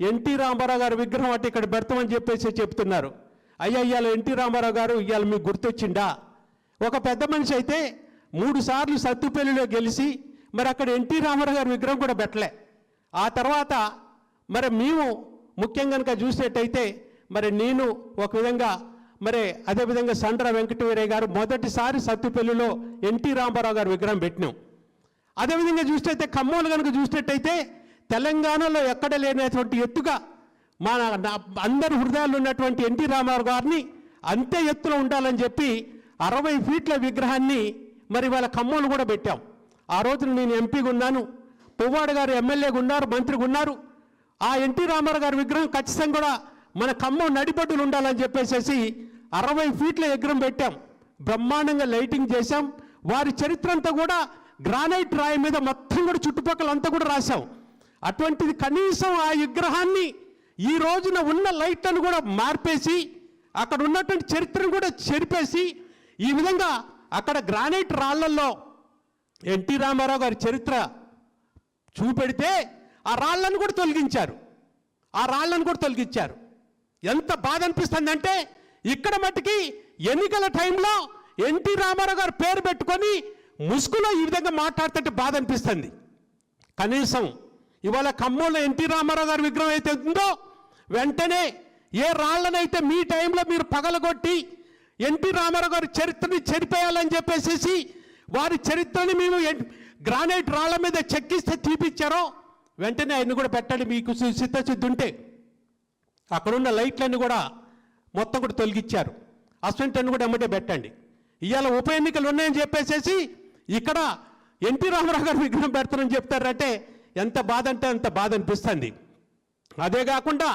NT Ramarao గారి విగ్రహం అంటే ఇక్కడ పెడతామని చెప్పేసి చెప్తున్నారు. అయ్యా ఇవాళ ఎన్టీ రామారావు గారు ఇవాళ మీకు గుర్తొచ్చిందా? ఒక పెద్ద మనిషి అయితే మూడు సార్లు సత్తుపల్లిలో గెలిచి మరి అక్కడ ఎన్టీ రామారావు గారి విగ్రహం కూడా పెట్టలే. ఆ తర్వాత మరి మేము ముఖ్యంగా కనుక చూసేటైతే మరి నేను ఒక విధంగా మరి అదేవిధంగా సండ్ర వెంకటవీరయ్య గారు మొదటిసారి సత్తుపల్లిలో ఎన్టీ రామారావు గారి విగ్రహం పెట్టినాం. అదేవిధంగా చూసినట్టయితే ఖమ్మంలో కనుక చూసినట్టయితే తెలంగాణలో ఎక్కడ లేనటువంటి ఎత్తుగా మన అందరి హృదయాల్లో ఉన్నటువంటి ఎన్టీ రామారావు గారిని అంతే ఎత్తులో ఉండాలని చెప్పి అరవై ఫీట్ల విగ్రహాన్ని మరి వాళ్ళ కమ్మలు కూడా పెట్టాం. ఆ రోజున నేను ఎంపీగా ఉన్నాను. పువ్వాడు గారు ఎమ్మెల్యేగా ఉన్నారు మంత్రిగా ఉన్నారు. ఆ ఎన్టీ రామారావు గారి విగ్రహం ఖచ్చితంగా కూడా మన ఖమ్మం నడిపడ్డులు ఉండాలని చెప్పేసేసి అరవై ఫీట్ల విగ్రహం పెట్టాం. బ్రహ్మాండంగా లైటింగ్ చేశాం. వారి చరిత్ర అంతా కూడా గ్రానైట్ రాయి మీద మొత్తం కూడా చుట్టుపక్కల అంతా కూడా రాశాం. అటువంటిది కనీసం ఆ విగ్రహాన్ని ఈ రోజున ఉన్న లైట్లను కూడా మార్పేసి అక్కడ ఉన్నటువంటి చరిత్రను కూడా చెరిపేసి ఈ విధంగా అక్కడ గ్రానైట్ రాళ్ళల్లో ఎన్టీ రామారావు గారి చరిత్ర చూపెడితే ఆ రాళ్ళను కూడా తొలగించారు. ఆ రాళ్ళను కూడా తొలగించారు. ఎంత బాధ అనిపిస్తుందంటే ఇక్కడ మట్టుకి ఎన్నికల టైంలో ఎన్టీ రామారావు గారు పేరు పెట్టుకొని ముసుగులో ఈ విధంగా మాట్లాడుతుంటే బాధ అనిపిస్తుంది. కనీసం ఇవాళ ఖమ్మంలో ఎన్టీ రామారావు గారి విగ్రహం అయితే ఉందో వెంటనే ఏ రాళ్ళనైతే మీ టైంలో మీరు పగలగొట్టి ఎన్టీ రామారావు గారి చరిత్రని చెరిపేయాలని చెప్పేసి వారి చరిత్రని మేము గ్రానైట్ రాళ్ళ మీద చెక్కిస్తే తీపిచ్చారో వెంటనే ఆయన్ని కూడా పెట్టండి మీకు సిద్ధసిద్ధి ఉంటే. అక్కడున్న లైట్లన్నీ కూడా మొత్తం కూడా తొలగించారు అసెంట్ కూడా ఎమ్మటే పెట్టండి. ఇవాళ ఉప ఎన్నికలు ఉన్నాయని చెప్పేసేసి ఇక్కడ ఎన్టీ రామారావు గారు విగ్రహం పెడతారని చెప్తారంటే ఎంత బాధ అంటే అంత బాధ అనిపిస్తుంది. అదే కాకుండా